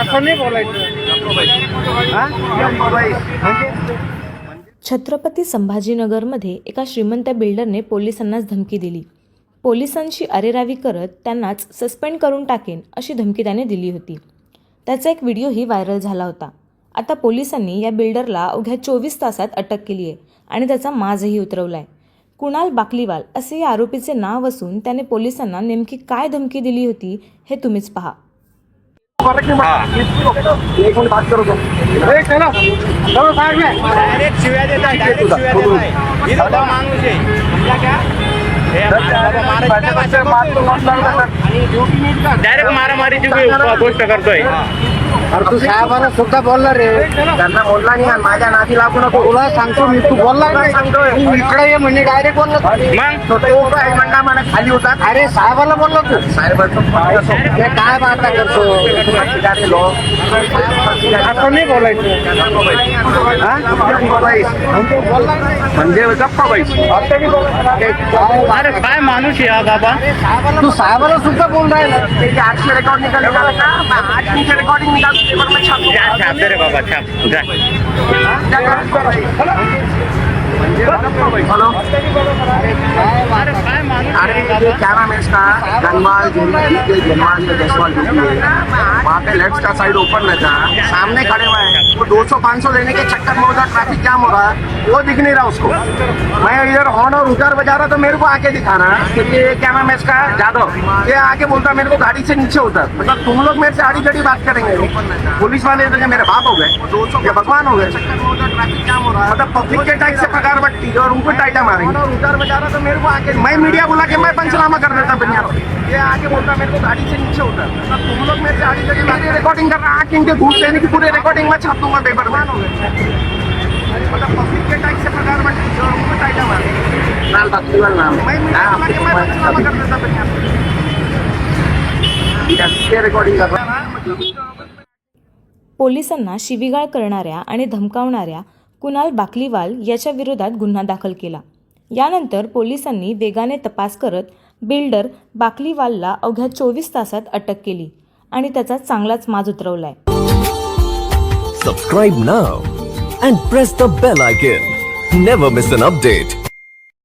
असं नाही बोलायचं छत्रपती संभाजीनगरमध्ये एका श्रीमंत बिल्डरने पोलिसांनाच धमकी दिली. पोलिसांशी अरेरावी करत त्यांनाच सस्पेंड करून टाकेन अशी धमकी त्याने दिली होती. त्याचा एक व्हिडिओही व्हायरल झाला होता. आता पोलिसांनी या बिल्डरला अवघ्या चोवीस तासात अटक केली आहे आणि त्याचा माजही उतरवला आहे कुणाल बाकलीवाल असे या आरोपीचे नाव असून त्याने पोलिसांना नेमकी काय धमकी दिली होती हे तुम्हीच पहा. डायरेक्ट मारामारीची गोष्ट करतोय. अरे तू साहेबांना सुद्धा बोलला रे. त्यांना बोलला नाही आणि माझ्या नादी लागू नको. तुला सांगतो मी तू बोलला नाही सांगतोय. इकडे ये म्हणजे डायरेक्ट बोलला मग? तो उभा आहे म्हणला मला खाली होता अरे साहेबाला बोलला तू. साहेबांचं काय बाता करतो? असं नाही बोलायचं. हा? म्हणजे गप्पा अरे काय माणूस आहे हा बाबा? तू साहेबाला सुद्धा बोल राहिला. आठशे रेकॉर्ड निकाल निघाला का? आठशे रेकॉर्डिंग निकाल पेपर में छापतो जा नाम है के वहाँ पे लेफ़्ट का साइड ओपन रहता है सामने खड़े हुए हैं। वो 200 500 लेने के चक्कर में उधर ट्रैफ़िक जाम हो रहा है। वो दिख नहीं रहा उसको। मैं इधर हॉर्न और उधर बजा रहा तो मेरे को आके दिखा रहा है क्योंकि ये नाम है इसका? जादव। ये आके बोलता मेरे को गाड़ी से नीचे उतर। मतलब तुम लोग मेरे से आड़ी जड़ी बात करेंगे। पुलिस वाले तो मेरे बाप हो गए। या भगवान हो गए। है मतलब पब्लिक के टाइप से पगार बट्टी और उनको टाइटा मारेंगे। उधर बजा तो मेरे को आके मैं मीडिया बुला के मैं पंचनामा कर देता बिना ये आके बोलता मेरे को गाड़ी से नीचे उतर मतलब तुम लोग मेरे से आड़ी जड़ी मेरी रिकॉर्डिंग कर रहा आके इनके घूस लेने की पूरी रिकॉर्डिंग मैं छाप दूंगा पेपर में मतलब पब्लिक के से नाम. मैं पंचनामा कर. देता बिना रिकॉर्डिंग कर रहा पोलिसांना शिवीगाळ करणाऱ्या आणि धमकावणाऱ्या कुणाल बाकलीवाल याच्या विरोधात गुन्हा दाखल केला. यानंतर पोलिसांनी वेगाने तपास करत बिल्डर बाकलीवालला अवघ्या चोवीस तासात अटक केली आणि त्याचा चांगलाच माज उतरवलाय. Subscribe now and press the bell icon never miss an update